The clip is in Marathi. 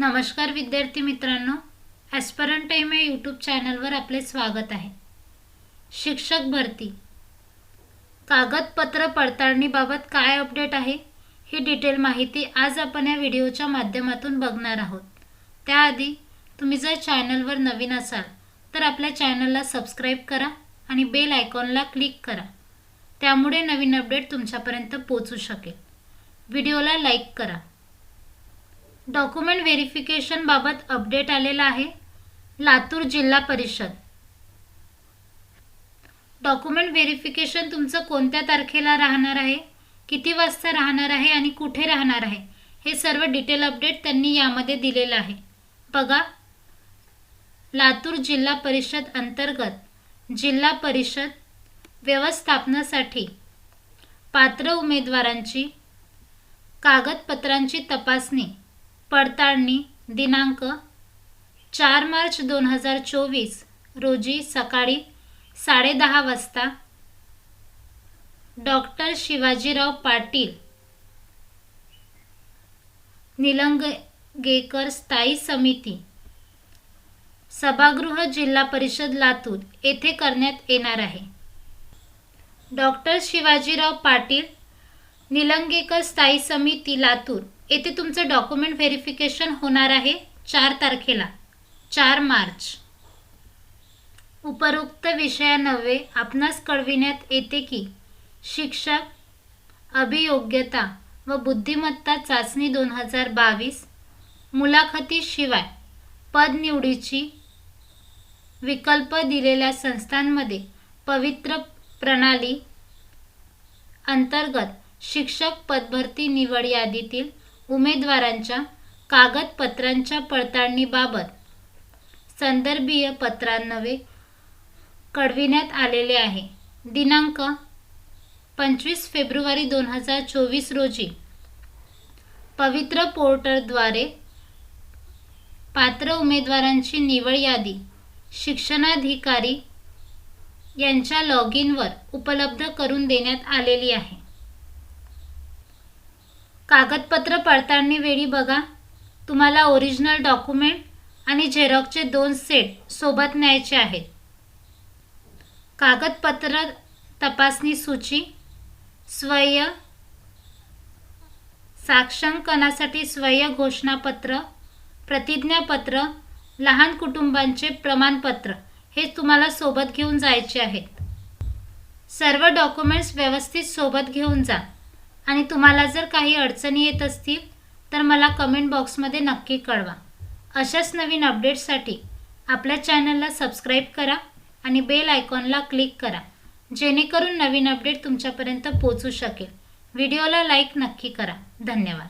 नमस्कार विद्यार्थी मित्रांनो ॲस्परन टाईम या यूट्यूब चॅनलवर आपले स्वागत आहे. शिक्षक भरती. कागदपत्र पडताळणीबाबत काय अपडेट आहे ही डिटेल माहिती आज आपण या व्हिडिओच्या माध्यमातून बघणार आहोत. त्याआधी तुम्ही जर चॅनलवर नवीन असाल तर आपल्या चॅनलला सबस्क्राईब करा आणि बेल आयकॉनला क्लिक करा. त्यामुळे नवीन अपडेट तुमच्यापर्यंत पोचू शकेल. व्हिडिओला लाईक करा. डॉक्युमेंट व्हेरिफिकेशनबाबत अपडेट आलेला आहे. लातूर जिल्हा परिषद. डॉक्युमेंट व्हेरिफिकेशन तुमचं कोणत्या तारखेला राहणार आहे? किती वाजता राहणार आहे आणि कुठे राहणार आहे? हे सर्व डिटेल अपडेट त्यांनी यामध्ये दिलेलं आहे. बघा. लातूर जिल्हा परिषद अंतर्गत जिल्हा परिषद व्यवस्थापनासाठी पात्र उमेदवारांची कागदपत्रांची तपासणी पडताळणी दिनांक चार मार्च दोन हजार चोवीस रोजी सकाळी साडेदहा वाजता डॉक्टर शिवाजीराव पाटील निलंगेकर स्थायी समिती सभागृह जिल्हा परिषद लातूर येथे करण्यात येणार आहे. डॉक्टर शिवाजीराव पाटील निलंगेकर स्थायी समिती लातूर येथे तुमचं डॉक्युमेंट व्हेरिफिकेशन होणार आहे चार तारखेला चार मार्च. उपरोक्त विषयानव्हे आपणास कळविण्यात येते की शिक्षक अभियोग्यता व बुद्धिमत्ता चाचणी दोन हजार बावीस मुलाखतीशिवाय पदनिवडीची विकल्प दिलेल्या संस्थांमध्ये पवित्र प्रणाली अंतर्गत शिक्षक पदभरती निवड यादीतील उमेदवारांच्या कागदपत्रांच्या पडताळणीबाबत संदर्भीय पत्रांनवे कळविण्यात आलेले आहे. दिनांक पंचवीस फेब्रुवारी दोन हजार चोवीस रोजी पवित्र पोर्टलद्वारे पात्र उमेदवारांची निवड यादी शिक्षणाधिकारी यांच्या लॉग इनवर उपलब्ध करून देण्यात आलेली आहे. कागदपत्र पडताळणी वेळी बघा. तुम्हाला ओरिजिनल डॉक्युमेंट आणि झेरॉक्सचे दोन सेट सोबत न्यायचे आहेत. कागदपत्र तपासणी सूची स्वय साक्षांकनासाठी स्वय घोषणापत्र प्रतिज्ञापत्र लहान कुटुंबांचे प्रमाणपत्र हे तुम्हाला सोबत घेऊन जायचे आहेत. सर्व डॉक्युमेंट्स व्यवस्थित सोबत घेऊन जा. आणि तुम्हाला जर काही अडचणी येत असतील तर मला कमेंट बॉक्समध्ये नक्की कळवा. अशाच नवीन अपडेट्ससाठी आपल्या चॅनलला सबस्क्राईब करा आणि बेल आयकॉनला क्लिक करा जेणेकरून नवीन अपडेट तुमच्यापर्यंत पोचू शकेल. व्हिडिओला लाईक नक्की करा. धन्यवाद.